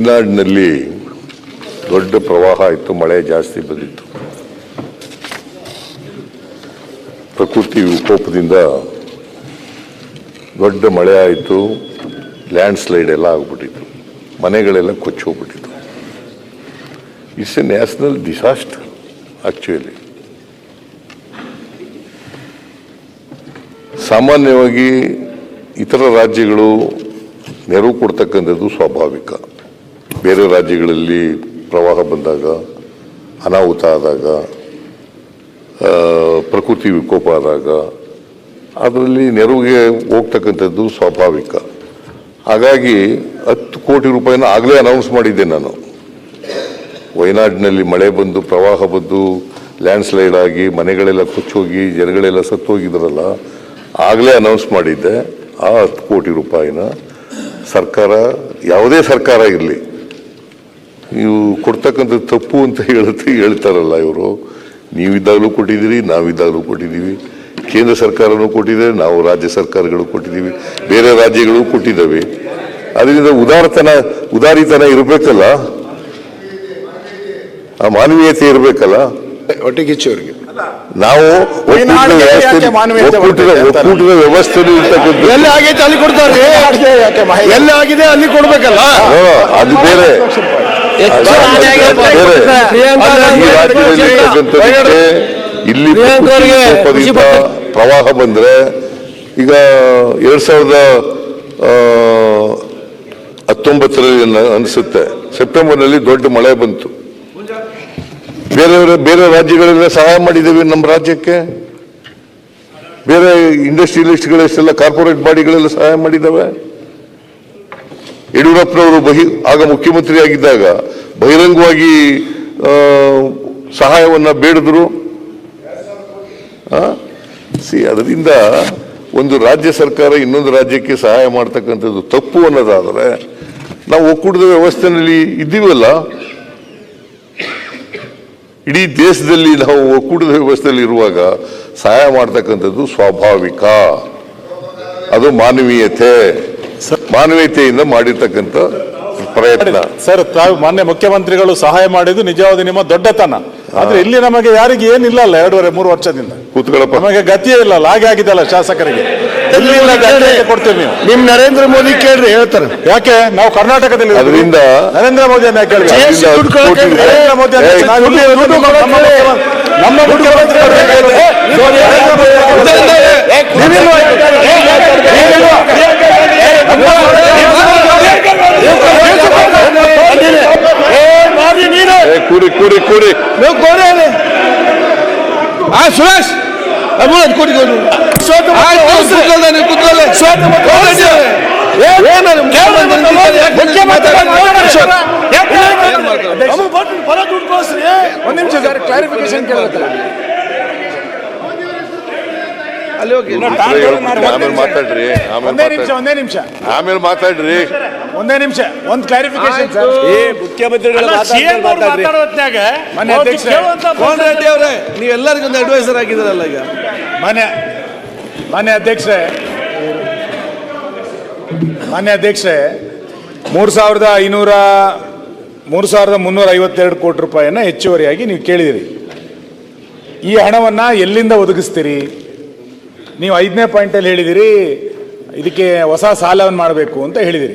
ಮಲೆನಾಡಿನಲ್ಲಿ ದೊಡ್ಡ ಪ್ರವಾಹ ಆಯಿತು, ಮಳೆ ಜಾಸ್ತಿ ಬಂದಿತ್ತು. ಪ್ರಕೃತಿ ವಿಕೋಪದಿಂದ ದೊಡ್ಡ ಮಳೆ ಆಯಿತು ಲ್ಯಾಂಡ್ ಸ್ಲೈಡ್ ಎಲ್ಲ ಆಗ್ಬಿಟ್ಟಿತ್ತು, ಮನೆಗಳೆಲ್ಲ ಕೊಚ್ಚಿ ಹೋಗ್ಬಿಟ್ಟಿತ್ತು. It's a national disaster actually ಸಾಮಾನ್ಯವಾಗಿ ಇತರ ರಾಜ್ಯಗಳು ನೆರವು ಕೊಡ್ತಕ್ಕಂಥದ್ದು ಸ್ವಾಭಾವಿಕ. ಬೇರೆ ರಾಜ್ಯಗಳಲ್ಲಿ ಪ್ರವಾಹ ಬಂದಾಗ, ಅನಾಹುತ ಆದಾಗ ಪ್ರಕೃತಿ ವಿಕೋಪ ಆದಾಗ, ಅದರಲ್ಲಿ ನೆರವಿಗೆ ಹೋಗ್ತಕ್ಕಂಥದ್ದು ಸ್ವಾಭಾವಿಕ. ಹಾಗಾಗಿ ಹತ್ತು ಕೋಟಿ ರೂಪಾಯಿನ ಆಗಲೇ ಅನೌನ್ಸ್ ಮಾಡಿದ್ದೆ ನಾನು. ವಯನಾಡಿನಲ್ಲಿ ಮಳೆ ಬಂದು, ಪ್ರವಾಹ ಬಂದು ಲ್ಯಾಂಡ್ ಸ್ಲೈಡ್ ಆಗಿ, ಮನೆಗಳೆಲ್ಲ ಕೊಚ್ಚೋಗಿ, ಜನಗಳೆಲ್ಲ ಸತ್ತೋಗಿದ್ರಲ್ಲ, ಆಗಲೇ ಅನೌನ್ಸ್ ಮಾಡಿದ್ದೆ. ಆ ಹತ್ತು ಕೋಟಿ ರೂಪಾಯಿನ ಸರ್ಕಾರ, ಯಾವುದೇ ಸರ್ಕಾರ ಇರಲಿ ನೀವು ಕೊಡ್ತಕ್ಕಂಥ ತಪ್ಪು ಅಂತ ಹೇಳುತ್ತೆ ಹೇಳ್ತಾರಲ್ಲ ಇವರು. ನೀವಿದ್ದಾಗಲೂ ಕೊಟ್ಟಿದ್ದೀರಿ ನಾವಿದ್ದಾಗಲೂ ಕೊಟ್ಟಿದ್ದೀವಿ. ಕೇಂದ್ರ ಸರ್ಕಾರನೂ ಕೊಟ್ಟಿದೆ ನಾವು ರಾಜ್ಯ ಸರ್ಕಾರಗಳು ಕೊಟ್ಟಿದ್ದೀವಿ. ಬೇರೆ ರಾಜ್ಯಗಳು ಕೊಟ್ಟಿದ್ದಾವೆ. ಅದರಿಂದ ಉದಾರತನ ಉದಾರಿತನ ಇರಬೇಕಲ್ಲ. ಆ ಮಾನವೀಯತೆ ಇರಬೇಕಲ್ಲ. ಒಟ್ಟಿಗೆ ಅವ್ರಿಗೆ. ನಾವು ಒಕ್ಕೂಟದ ವ್ಯವಸ್ಥೆನೂ ಇರ್ತಕ್ಕಂಥ ಎಲ್ಲ ಆಗೈತೆ ಅಲ್ಲಿ ಕೊಡ್ತಾರೆ. ಎಲ್ಲಿ ಆಗಿದೆ ಅಲ್ಲಿ ಕೊಡ್ಬೇಕಲ್ಲ. ಅದು ಬೇರೆ. ಹೆಚ್ಚು ಹಾನಿ ಪ್ರಿಯಾಂಕಾ ಈ ರಾಜ್ಯದಲ್ಲಿ ಇರ್ತಕ್ಕಂಥದ್ದಕ್ಕೆ ಇಲ್ಲಿ ಪ್ರಿಯಾಂಕಾ ಖುಷಿ ವಿಕೋಪದಿಂದ ಪ್ರವಾಹ ಬಂದ್ರೆ ಈಗ ಎರಡ್ ಸಾವಿರದ ಹತ್ತೊಂಬತ್ತರಲ್ಲಿ ಅನಿಸುತ್ತೆ. ಸೆಪ್ಟೆಂಬರ್ ಸೆಪ್ಟೆಂಬರ್ನಲ್ಲಿ ದೊಡ್ಡ ಮಳೆ ಬಂತು. ಬೇರೆ ಬೇರೆ ರಾಜ್ಯಗಳೆಲ್ಲ ಸಹಾಯ ಮಾಡಿದ್ದೇವೆ ನಮ್ಮ ರಾಜ್ಯಕ್ಕೆ. ಬೇರೆ ಇಂಡಸ್ಟ್ರಿಯಲಿಸ್ಟ್ಗಳೆಲ್ಲ ಕಾರ್ಪೊರೇಟ್ ಬಾಡಿಗಳೆಲ್ಲ ಸಹಾಯ ಮಾಡಿದ್ದಾವೆ. ಯಡಿಯೂರಪ್ಪನವರು ಬಹಿ, ಆಗ ಮುಖ್ಯಮಂತ್ರಿಯಾಗಿದ್ದಾಗ ಬಹಿರಂಗವಾಗಿ ಸಹಾಯವನ್ನು ಬೇಡಿದ್ರು. ಸಿ, ಅದರಿಂದ ಒಂದು ರಾಜ್ಯ ಸರ್ಕಾರ ಇನ್ನೊಂದು ರಾಜ್ಯಕ್ಕೆ ಸಹಾಯ ಮಾಡ್ತಕ್ಕಂಥದ್ದು ತಪ್ಪು ಅನ್ನೋದಾದರೆ, ನಾವು ಒಕ್ಕೂಟದ ವ್ಯವಸ್ಥೆಯಲ್ಲಿ ಇದ್ದೀವಲ್ಲ? ಇಡೀ ದೇಶದಲ್ಲಿ ನಾವು ಒಕ್ಕೂಟದ ವ್ಯವಸ್ಥೆಯಲ್ಲಿ ಇರುವಾಗ ಸಹಾಯ ಮಾಡ್ತಕ್ಕಂಥದ್ದು ಸ್ವಾಭಾವಿಕ. ಅದು ಮಾನವೀಯತೆ. ಮಾನವೀಯತೆಯಿಂದ ಮಾಡಿರ್ತಕ್ಕಂಥ ಪ್ರಯತ್ನ. ಸರ್ ತಾವು ಮಾನ್ಯ ಮುಖ್ಯಮಂತ್ರಿಗಳು ಸಹಾಯ ಮಾಡಿದ್ದು ನಿಜವಾದ ನಿಮ್ಮ ದೊಡ್ಡತನ. ಆದ್ರೆ ಇಲ್ಲಿ ನಮಗೆ ಯಾರಿಗೆ ಏನಿಲ್ಲ ಅಲ್ಲ ಎರಡೂವರೆ ಮೂರು ವರ್ಷದಿಂದ. ಕೂತ್ಕೊಳ್ಳಪ್ಪ. ನಮಗೆ ಗತಿಯೇ ಇಲ್ಲ ಹಾಗೆ ಆಗಿದೆಲ್ಲ ಶಾಸಕರಿಗೆ. ಕೊಡ್ತೀವಿ ನೀವು. ನಿಮ್ ನರೇಂದ್ರ ಮೋದಿ ಕೇಳ್ರಿ ಹೇಳ್ತಾರೆ. ಯಾಕೆ? ನಾವು ಕರ್ನಾಟಕದಲ್ಲಿ ಅದರಿಂದ ನರೇಂದ್ರ ಮೋದಿ ಅನ್ನ ಕೇಳಿ ನರೇಂದ್ರ ಮೋದಿ ನಮ್ಮ ಮುಖ್ಯಮಂತ್ರಿ- ನಮ್ಮ ಮುಖ್ಯಮಂತ್ರಿಗಳು ಕೇಳಿದ್ರೆ ನರೇಂದ್ರ ಮೋದಿ ಅವ್ರನ್ನ ನೀವಿಲ್ವಾ? ನೀವಿಲ್ವಾ? ಏ, ಕೂರಿ ಕೂರಿ ಕೂರಿ ನೀವು ಕೋರೇನೆ ಆ ಸುರೇಶ್ ಅಮೂಲ್ ಕೊಡಿ ಒಂದ್ ನಿಮಿಷ ಸರ್ ಕ್ಲಾರಿಫಿಕೇಶನ್ ಕೇಳಬೇಕಲ್ಲ ಅಲ್ಲಿ ಹೋಗಿ. ಆಮೇಲೆ ಮಾತಾಡ್ರಿ ಆಮೇಲೆ ಒಂದೇ ನಿಮಿಷ ಮಾತಾಡ್ರಿ. ಒಂದೇ ನಿಮಿಷ ಒಂದೇ ಕ್ಲಾರಿಫಿಕೇಶನ್ ಸರ್ ಮುಖ್ಯಮಂತ್ರಿಗಳು ಮಾತಾಡೋತ್ನಾಗ ಮನೆ ಅಧ್ಯಕ್ಷ ಕೋನ್ ರೆಡ್ಡಿ ಅವರೇ ನೀವೆಲ್ಲರಿಗೂ ಒಂದು ಅಡ್ವೈಸರ್ ಆಗಿದ್ದೀರಲ್ಲ ಈಗ. ಮಾನ್ಯ ಮಾನ್ಯ ಅಧ್ಯಕ್ಷರೇ ಮಾನ್ಯ ಅಧ್ಯಕ್ಷರೇ ಮೂರು ಸಾವಿರದ ಐನೂರ ಮೂರು ಸಾವಿರದ ಮುನ್ನೂರ ಐವತ್ತೆರಡು ಕೋಟಿ ರೂಪಾಯಿಯನ್ನ ಹೆಚ್ಚುವರಿಯಾಗಿ ನೀವು ಕೇಳಿದಿರಿ. ಈ ಹಣವನ್ನ ಎಲ್ಲಿಂದ ಒದಗಿಸ್ತೀರಿ? ನೀವು ಐದನೇ ಪಾಯಿಂಟಲ್ಲಿ ಹೇಳಿದಿರಿ ಇದಕ್ಕೆ ಹೊಸ ಸಾಲವನ್ನು ಮಾಡಬೇಕು ಅಂತ ಹೇಳಿದಿರಿ.